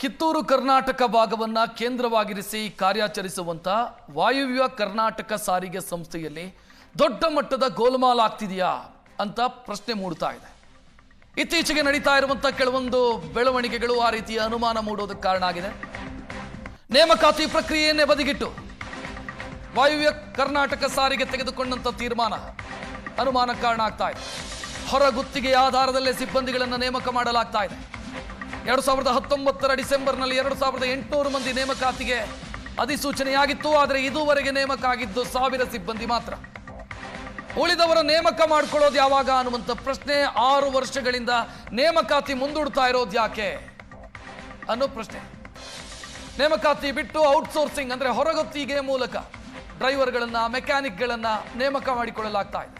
ಕಿತ್ತೂರು ಕರ್ನಾಟಕ ಭಾಗವನ್ನು ಕೇಂದ್ರವಾಗಿರಿಸಿ ಕಾರ್ಯಾಚರಿಸುವಂಥ ವಾಯುವ್ಯ ಕರ್ನಾಟಕ ಸಾರಿಗೆ ಸಂಸ್ಥೆಯಲ್ಲಿ ದೊಡ್ಡ ಮಟ್ಟದ ಗೋಲ್ಮಾಲ್ ಆಗ್ತಿದೆಯಾ ಅಂತ ಪ್ರಶ್ನೆ ಮೂಡ್ತಾ ಇದೆ. ಇತ್ತೀಚೆಗೆ ನಡೀತಾ ಇರುವಂಥ ಕೆಲವೊಂದು ಬೆಳವಣಿಗೆಗಳು ಆ ರೀತಿಯ ಅನುಮಾನ ಮೂಡೋದಕ್ಕೆ ಕಾರಣ ಆಗಿದೆ. ನೇಮಕಾತಿ ಪ್ರಕ್ರಿಯೆಯನ್ನೇ ಬದಿಗಿಟ್ಟು ವಾಯುವ್ಯ ಕರ್ನಾಟಕ ಸಾರಿಗೆ ತೆಗೆದುಕೊಂಡಂಥ ತೀರ್ಮಾನ ಅನುಮಾನ ಕಾರಣ ಆಗ್ತಾ ಇದೆ. ಹೊರಗುತ್ತಿಗೆ ಆಧಾರದಲ್ಲೇ ಸಿಬ್ಬಂದಿಗಳನ್ನು ನೇಮಕ ಮಾಡಲಾಗ್ತಾ ಇದೆ. ಎರಡು ಸಾವಿರದ ಹತ್ತೊಂಬತ್ತರ ಡಿಸೆಂಬರ್ನಲ್ಲಿ ಎರಡು ಸಾವಿರದ ಎಂಟುನೂರು ಮಂದಿ ನೇಮಕಾತಿಗೆ ಅಧಿಸೂಚನೆಯಾಗಿತ್ತು, ಆದರೆ ಇದುವರೆಗೆ ನೇಮಕ ಆಗಿದ್ದು ಸಾವಿರ ಸಿಬ್ಬಂದಿ ಮಾತ್ರ. ಉಳಿದವರ ನೇಮಕ ಮಾಡ್ಕೊಳ್ಳೋದು ಯಾವಾಗ ಅನ್ನುವಂಥ ಪ್ರಶ್ನೆ ಆರು ವರ್ಷಗಳಿಂದ ನೇಮಕಾತಿ ಮುಂದೂಡ್ತಾ ಇರೋದು ಯಾಕೆ ಅನ್ನೋ ಪ್ರಶ್ನೆ. ನೇಮಕಾತಿ ಬಿಟ್ಟು ಔಟ್ಸೋರ್ಸಿಂಗ್ ಅಂದರೆ ಹೊರಗುತ್ತಿಗೆ ಮೂಲಕ ಡ್ರೈವರ್ಗಳನ್ನು, ಮೆಕ್ಯಾನಿಕ್ಗಳನ್ನು ನೇಮಕ ಮಾಡಿಕೊಳ್ಳಲಾಗ್ತಾ ಇದೆ.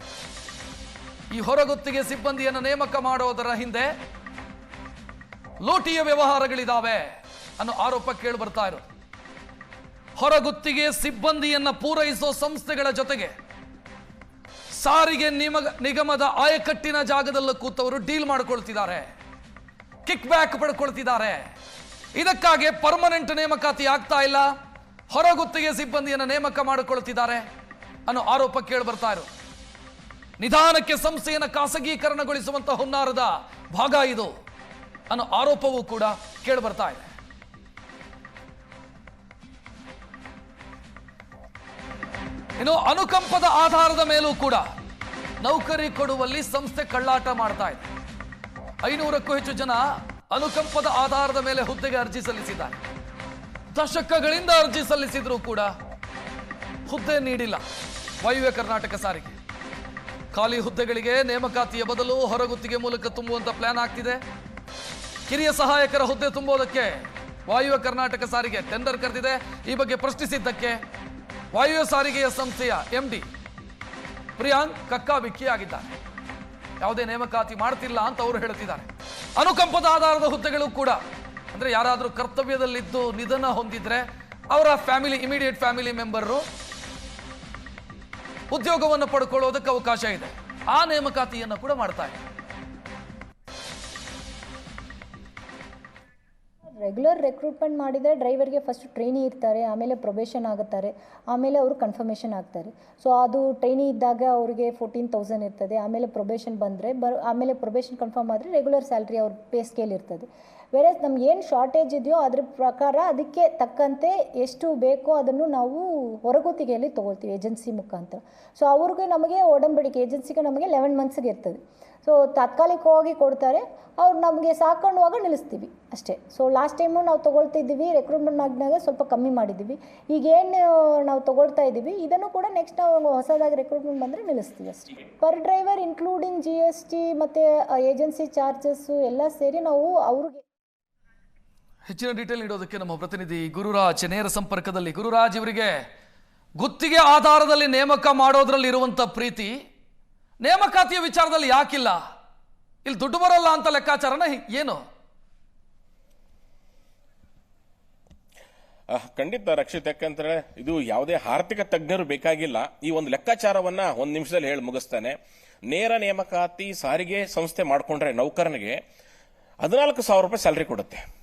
ಈ ಹೊರಗುತ್ತಿಗೆ ಸಿಬ್ಬಂದಿಯನ್ನು ನೇಮಕ ಮಾಡೋದರ ಹಿಂದೆ ಲೂಟಿಯ ವ್ಯವಹಾರಗಳಿದಾವೆ ಅನ್ನೋ ಆರೋಪ ಕೇಳಿ ಬರ್ತಾ ಇರೋದು. ಹೊರಗುತ್ತಿಗೆ ಸಿಬ್ಬಂದಿಯನ್ನು ಪೂರೈಸೋ ಸಂಸ್ಥೆಗಳ ಜೊತೆಗೆ ಸಾರಿಗೆ ನಿಮಗ, ನಿಗಮದ ಆಯಕಟ್ಟಿನ ಜಾಗದಲ್ಲೂ ಕೂತವರು ಡೀಲ್ ಮಾಡ್ಕೊಳ್ತಿದ್ದಾರೆ, ಕಿಕ್ ಬ್ಯಾಕ್ ಪಡ್ಕೊಳ್ತಿದ್ದಾರೆ. ಇದಕ್ಕಾಗಿ ಪರ್ಮನೆಂಟ್ ನೇಮಕಾತಿ ಆಗ್ತಾ ಇಲ್ಲ, ಹೊರಗುತ್ತಿಗೆ ಸಿಬ್ಬಂದಿಯನ್ನು ನೇಮಕ ಮಾಡಿಕೊಳ್ತಿದ್ದಾರೆ ಅನ್ನೋ ಆರೋಪ ಕೇಳಿ ಬರ್ತಾ ಇರು ನಿಧಾನಕ್ಕೆ ಸಂಸ್ಥೆಯನ್ನು ಖಾಸಗೀಕರಣಗೊಳಿಸುವಂತಹ ಹುನ್ನಾರದ ಭಾಗ ಇದು. ಅನ್ನೋ ಆರೋಪವೂ ಕೂಡ ಕೇಳಿ ಬರ್ತಾ ಇದೆ. ಇನ್ನು ಅನುಕಂಪದ ಆಧಾರದ ಮೇಲೂ ಕೂಡ ನೌಕರಿ ಕೊಡುವಲ್ಲಿ ಸಂಸ್ಥೆ ಕಳ್ಳಾಟ ಮಾಡ್ತಾ ಇದೆ. ಐನೂರಕ್ಕೂ ಹೆಚ್ಚು ಜನ ಅನುಕಂಪದ ಆಧಾರದ ಮೇಲೆ ಹುದ್ದೆಗೆ ಅರ್ಜಿ ಸಲ್ಲಿಸಿದ್ದಾರೆ. ದಶಕಗಳಿಂದ ಅರ್ಜಿ ಸಲ್ಲಿಸಿದ್ರು ಕೂಡ ಹುದ್ದೆ ನೀಡಿಲ್ಲ ವಾಯುವ್ಯ ಕರ್ನಾಟಕ ಸಾರಿಗೆ. ಖಾಲಿ ಹುದ್ದೆಗಳಿಗೆ ನೇಮಕಾತಿಯ ಬದಲು ಹೊರಗುತ್ತಿಗೆ ಮೂಲಕ ತುಂಬುವಂತ ಪ್ಲಾನ್ ಆಗ್ತಿದೆ. ಕಿರಿಯ ಸಹಾಯಕರ ಹುದ್ದೆ ತುಂಬುವುದಕ್ಕೆ ವಾಯುವ್ಯ ಕರ್ನಾಟಕ ಸಾರಿಗೆ ಟೆಂಡರ್ ಕರೆದಿದೆ. ಈ ಬಗ್ಗೆ ಪ್ರಶ್ನಿಸಿದ್ದಕ್ಕೆ ವಾಯುವ್ಯ ಸಾರಿಗೆಯ ಸಂಸ್ಥೆಯ ಎಂಡಿ ಪ್ರಿಯಾಂಕ್ ಕಕ್ಕಾಬಿಕ್ಕಿ ಆಗಿದ್ದಾರೆ. ಯಾವುದೇ ನೇಮಕಾತಿ ಮಾಡ್ತಿಲ್ಲ ಅಂತ ಅವರು ಹೇಳ್ತಿದ್ದಾರೆ ಅನುಕಂಪದ ಆಧಾರದ ಹುದ್ದೆಗಳು ಕೂಡ ಅಂದ್ರೆ ಯಾರಾದರೂ ಕರ್ತವ್ಯದಲ್ಲಿದ್ದು ನಿಧನ ಹೊಂದಿದ್ರೆ ಅವರ ಫ್ಯಾಮಿಲಿ ಇಮಿಡಿಯೇಟ್ ಫ್ಯಾಮಿಲಿ ಮೆಂಬರು ಉದ್ಯೋಗವನ್ನು ಪಡ್ಕೊಳ್ಳೋದಕ್ಕೆ ಅವಕಾಶ ಇದೆ. ಆ ನೇಮಕಾತಿಯನ್ನು ಕೂಡ ಮಾಡ್ತಾ ಇದೆ ರೆಗ್ಯುಲರ್ ರೆಕ್ರೂಟ್ಮೆಂಟ್ ಮಾಡಿದರೆ ಡ್ರೈವರ್ಗೆ ಫಸ್ಟ್ ಟ್ರೈನಿ ಇರ್ತಾರೆ, ಆಮೇಲೆ ಪ್ರೊಬೇಷನ್ ಆಗುತ್ತಾರೆ, ಆಮೇಲೆ ಅವರು ಕನ್ಫರ್ಮೇಷನ್ ಆಗ್ತಾರೆ. ಸೊ ಅದು ಟ್ರೈನಿ ಇದ್ದಾಗ ಅವರಿಗೆ ಫೋರ್ಟೀನ್ ತೌಸಂಡ್ ಇರ್ತದೆ, ಆಮೇಲೆ ಪ್ರೊಬೇಷನ್ ಬಂದರೆ ಬ ಆಮೇಲೆ ಪ್ರೊಬೇಷನ್ ಕನ್ಫರ್ಮ್ ಆದರೆ ರೆಗ್ಯುಲರ್ ಸ್ಯಾಲ್ರಿ ಅವ್ರ ಪೇ ಸ್ಕೇಲ್ ಇರ್ತದೆ. ಬೇರೆ ನಮ್ಗೆ ಏನು ಶಾರ್ಟೇಜ್ ಇದೆಯೋ ಅದ್ರ ಪ್ರಕಾರ ಅದಕ್ಕೆ ತಕ್ಕಂತೆ ಎಷ್ಟು ಬೇಕೋ ಅದನ್ನು ನಾವು ಹೊರಗುತ್ತಿಗೆಯಲ್ಲಿ ತೊಗೊಳ್ತೀವಿ ಏಜೆನ್ಸಿ ಮುಖಾಂತರ. ಸೊ ಅವ್ರಿಗೆ ನಮಗೆ ಒಡಂಬಡಿಕೆ ಏಜೆನ್ಸಿಗೆ ನಮಗೆ ಲೆವೆನ್ ಮಂತ್ಸ್ಗೆ ಇರ್ತದೆ. ಸೊ ತಾತ್ಕಾಲಿಕವಾಗಿ ಕೊಡ್ತಾರೆ. ಅವ್ರು ನಮಗೆ ಸಾಕೊಳ್ಳುವಾಗ ನಿಲ್ಲಿಸ್ತೀವಿ ಅಷ್ಟೇ. ಸೊ ಲಾಸ್ಟ್ ಟೈಮು ನಾವು ತೊಗೊಳ್ತಿದ್ದೀವಿ ರೆಕ್ರೂಟ್ಮೆಂಟ್ ಮಾಡಿದಾಗ ಸ್ವಲ್ಪ ಕಮ್ಮಿ ಮಾಡಿದ್ದೀವಿ. ಈಗೇನು ನಾವು ತೊಗೊಳ್ತಾ ಇದ್ದೀವಿ, ಇದನ್ನು ಕೂಡ ನೆಕ್ಸ್ಟ್ ನಾವು ಹೊಸದಾಗಿ ರೆಕ್ರೂಟ್ಮೆಂಟ್ ಬಂದರೆ ನಿಲ್ಲಿಸ್ತೀವಿ ಅಷ್ಟೇ. Per driver including G S T ಮತ್ತು ಏಜೆನ್ಸಿ ಚಾರ್ಜಸ್ಸು ಎಲ್ಲ ಸೇರಿ ನಾವು ಅವ್ರಿಗೆ ಹೆಚ್ಚಿನ ಡೀಟೇಲ್ ನೀಡೋದಕ್ಕೆ ನಮ್ಮ ಪ್ರತಿನಿಧಿ ಗುರುರಾಜ್ ನೇರ ಸಂಪರ್ಕದಲ್ಲಿ. ಗುರುರಾಜ್ ಇವರಿಗೆ ಗುತ್ತಿಗೆ ಆಧಾರದಲ್ಲಿ ನೇಮಕ ಮಾಡೋದ್ರಲ್ಲಿ ಇರುವಂತ ಪ್ರೀತಿ, ನೇಮಕಾತಿಯ ವಿಚಾರದಲ್ಲಿ ಯಾಕಿಲ್ಲ? ಇಲ್ಲಿ ದುಡ್ಡು ಬರಲ್ಲ ಅಂತ ಲೆಕ್ಕಾಚಾರನ ಏನು? ಖಂಡಿತ ರಕ್ಷಿತ್, ಯಾಕಂದ್ರೆ ಇದು ಯಾವುದೇ ಆರ್ಥಿಕ ತಜ್ಞರು ಬೇಕಾಗಿಲ್ಲ. ಈ ಒಂದು ಲೆಕ್ಕಾಚಾರವನ್ನ ಒಂದು ನಿಮಿಷದಲ್ಲಿ ಹೇಳಿ ಮುಗಿಸ್ತಾನೆ. ನೇರ ನೇಮಕಾತಿ ಸಾರಿಗೆ ಸಂಸ್ಥೆ ಮಾಡಿಕೊಂಡ್ರೆ ನೌಕರನಿಗೆ ಹದಿನಾಲ್ಕು ಸಾವಿರ ರೂಪಾಯಿ ಸ್ಯಾಲ್ರಿ ಕೊಡುತ್ತೆ.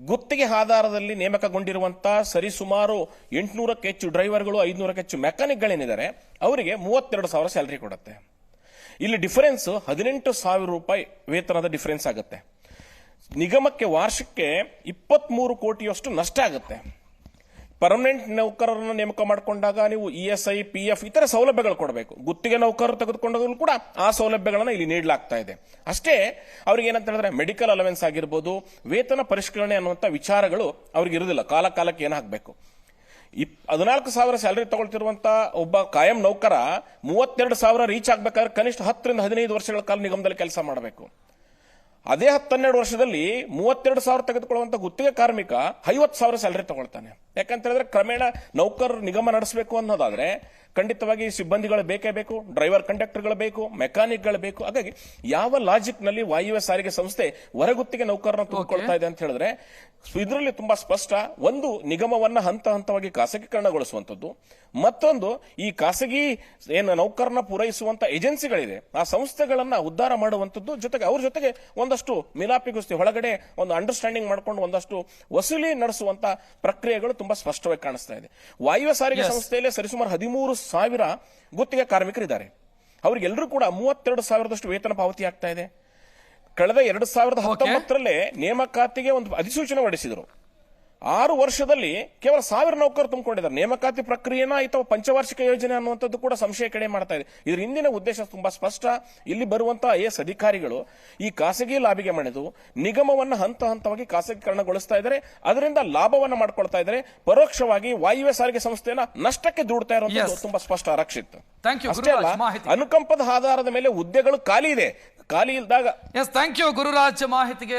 ಗುತ್ತಿಗೆ ಆಧಾರದಲ್ಲಿ ನೇಮಕಗೊಂಡಿರುವಂತ ಸರಿಸುಮಾರು ಎಂಟುನೂರಕ್ಕೆ ಹೆಚ್ಚು ಡ್ರೈವರ್ಗಳು, ಐದುನೂರಕ್ಕೆ ಹೆಚ್ಚು ಮೆಕ್ಯಾನಿಕ್ಗಳೇನಿದ್ದಾರೆ ಅವರಿಗೆ ಮೂವತ್ತೆರಡು ಸಾವಿರ ಸ್ಯಾಲ್ರಿ ಕೊಡುತ್ತೆ. ಇಲ್ಲಿ ಡಿಫರೆನ್ಸ್ ಹದಿನೆಂಟು ಸಾವಿರ ರೂಪಾಯಿ ವೇತನದ ಡಿಫರೆನ್ಸ್ ಆಗುತ್ತೆ. ನಿಗಮಕ್ಕೆ ವಾರ್ಷಕ್ಕೆ ಇಪ್ಪತ್ತ್ಮೂರು ಕೋಟಿಯಷ್ಟು ನಷ್ಟ ಆಗುತ್ತೆ. ಪರ್ಮನೆಂಟ್ ನೌಕರರನ್ನ ನೇಮಕ ಮಾಡಿಕೊಂಡಾಗ ನೀವು E S I P F ಇತರ ಸೌಲಭ್ಯಗಳು ಕೊಡಬೇಕು. ಗುತ್ತಿಗೆ ನೌಕರರು ತೆಗೆದುಕೊಂಡಾಗಲೂ ಕೂಡ ಆ ಸೌಲಭ್ಯಗಳನ್ನ ಇಲ್ಲಿ ನೀಡಲಾಗ್ತಾ ಇದೆ. ಅಷ್ಟೇ ಅವ್ರಿಗೆ ಏನಂತ ಹೇಳಿದ್ರೆ ಮೆಡಿಕಲ್ ಅಲವೆನ್ಸ್ ಆಗಿರ್ಬೋದು, ವೇತನ ಪರಿಷ್ಕರಣೆ ಅನ್ನುವಂಥ ವಿಚಾರಗಳು ಅವ್ರಿಗೆ ಇರುವುದಿಲ್ಲ ಕಾಲ ಕಾಲಕ್ಕೆ ಏನಾಗಬೇಕು? ಇಪ್, ಹದಿನಾಲ್ಕು ಸಾವಿರ ಸ್ಯಾಲರಿ ತಗೊಳ್ತಿರುವಂತಹ ಒಬ್ಬ ಕಾಯಂ ನೌಕರ ಮೂವತ್ತೆರಡು ಸಾವಿರ ರೀಚ್ ಆಗ್ಬೇಕಾದ್ರೆ ಕನಿಷ್ಠ ಹತ್ತರಿಂದ ಹದಿನೈದು ವರ್ಷಗಳ ಕಾಲ ನಿಗಮದಲ್ಲಿ ಕೆಲಸ ಮಾಡಬೇಕು. ಅದೇ ಹತ್ತನ್ನೆರಡು ವರ್ಷದಲ್ಲಿ ಮೂವತ್ತೆರಡು ಸಾವಿರ ತೆಗೆದುಕೊಳ್ಳುವಂತ ಗುತ್ತಿಗೆ ಕಾರ್ಮಿಕ ಐವತ್ತು ಸಾವಿರ ಸ್ಯಾಲರಿ ತಗೊಳ್ತಾನೆ. ಯಾಕಂತ ಹೇಳಿದ್ರೆ ಕ್ರಮೇಣ ನೌಕರರು ನಿಗಮ ನಡೆಸಬೇಕು ಅನ್ನೋದಾದ್ರೆ ಖಂಡಿತವಾಗಿ ಸಿಬ್ಬಂದಿಗಳು ಬೇಕೇ ಬೇಕು ಡ್ರೈವರ್ ಕಂಡಕ್ಟರ್ಗಳು ಬೇಕು ಮೆಕ್ಯಾನಿಕ್ಗಳು ಬೇಕು. ಹಾಗಾಗಿ ಯಾವ ಲಾಜಿಕ್ನಲ್ಲಿ ವಾಯುವ್ಯ ಸಾರಿಗೆ ಸಂಸ್ಥೆ ಹೊರಗುತ್ತಿಗೆ ನೌಕರರನ್ನು ತುಂಬಿಕೊಳ್ತಾ ಇದೆ ಅಂತ ಹೇಳಿದ್ರೆ ಇದರಲ್ಲಿ ತುಂಬಾ ಸ್ಪಷ್ಟ. ಒಂದು ನಿಗಮವನ್ನ ಹಂತ ಹಂತವಾಗಿ ಖಾಸಗೀಕರಣಗೊಳಿಸುವಂತದ್ದು ಮತ್ತೊಂದು ಈ ಖಾಸಗಿ ಏನು ನೌಕರನ್ನ ಪೂರೈಸುವಂತ ಏಜೆನ್ಸಿಗಳಿದೆ. ಆ ಸಂಸ್ಥೆಗಳನ್ನ ಉದ್ಧಾರ ಮಾಡುವಂತದ್ದು ಜೊತೆಗೆ ಅವ್ರ ಜೊತೆಗೆ ಒಂದಷ್ಟು ಮಿಲಾಪಿಗುಸ್ತಿ ಒಳಗಡೆ ಒಂದು ಅಂಡರ್ಸ್ಟ್ಯಾಂಡಿಂಗ್ ಮಾಡ್ಕೊಂಡು ಒಂದಷ್ಟು ವಸೂಲಿ ನಡೆಸುವಂತ ಪ್ರಕ್ರಿಯೆಗಳು ತುಂಬಾ ಸ್ಪಷ್ಟವಾಗಿ ಕಾಣಿಸ್ತಾ ಇದೆ. ವಾಯುವ ಸಾರಿಗೆ ಸಂಸ್ಥೆಯಲ್ಲಿ ಸರಿಸುಮಾರು ಹದಿಮೂರು ಸಾವಿರ ಗುತ್ತಿಗೆ ಕಾರ್ಮಿಕರಿದ್ದಾರೆ. ಅವ್ರಿಗೆಲ್ಲರೂ ಕೂಡ ಮೂವತ್ತೆರಡು ಸಾವಿರದಷ್ಟು ವೇತನ ಪಾವತಿ ಆಗ್ತಾ ಇದೆ. ಕಳೆದ ಎರಡು ಸಾವಿರದ ಹತ್ತೊಂಬತ್ತರಲ್ಲೇ ನೇಮಕಾತಿಗೆ ಒಂದು ಅಧಿಸೂಚನೆ ಹೊರಡಿಸಿದರು. ಆರು ವರ್ಷದಲ್ಲಿ ಕೇವಲ ಸಾವಿರ ನೌಕರು ತುಂಬಿಕೊಂಡಿದ್ದಾರೆ. ನೇಮಕಾತಿ ಪ್ರಕ್ರಿಯೆನ ಅಥವಾ ಪಂಚವಾರ್ಷಿಕ ಯೋಜನೆ ಅನ್ನುವಂಥದ್ದು ಕೂಡ ಸಂಶಯ ಕಡೆ ಮಾಡ್ತಾ ಇದೆ. ಇದ್ರ ಹಿಂದಿನ ಉದ್ದೇಶ ತುಂಬಾ ಸ್ಪಷ್ಟ. ಇಲ್ಲಿ ಬರುವಂತಹ ಐ ಎಸ್ ಅಧಿಕಾರಿಗಳು ಈ ಖಾಸಗಿ ಲಾಭಿಗೆ ಮಣಿದು ನಿಗಮವನ್ನ ಹಂತ ಹಂತವಾಗಿ ಖಾಸಗೀಕರಣಗೊಳಿಸ್ತಾ ಇದ್ದಾರೆ. ಅದರಿಂದ ಲಾಭವನ್ನ ಮಾಡ್ಕೊಳ್ತಾ ಇದ್ದಾರೆ. ಪರೋಕ್ಷವಾಗಿ ವಾಯುವ್ಯ ಸಾರಿಗೆ ಸಂಸ್ಥೆಯನ್ನ ನಷ್ಟಕ್ಕೆ ದೂಡ್ತಾ ಇರುವಂತದ್ದು ತುಂಬಾ ಸ್ಪಷ್ಟ ರಕ್ಷಿತ್. Thank you, ಅಷ್ಟೇ ಅಲ್ಲ. ಅನುಕಂಪದ ಆಧಾರದ ಮೇಲೆ ಹುದ್ದೆಗಳು ಖಾಲಿ ಇದೆ. ಖಾಲಿ ಇಲ್ದಾಗ ಎಸ್ ಥ್ಯಾಂಕ್ ಯು ಗುರುರಾಜ್ ಮಾಹಿತಿಗೆ.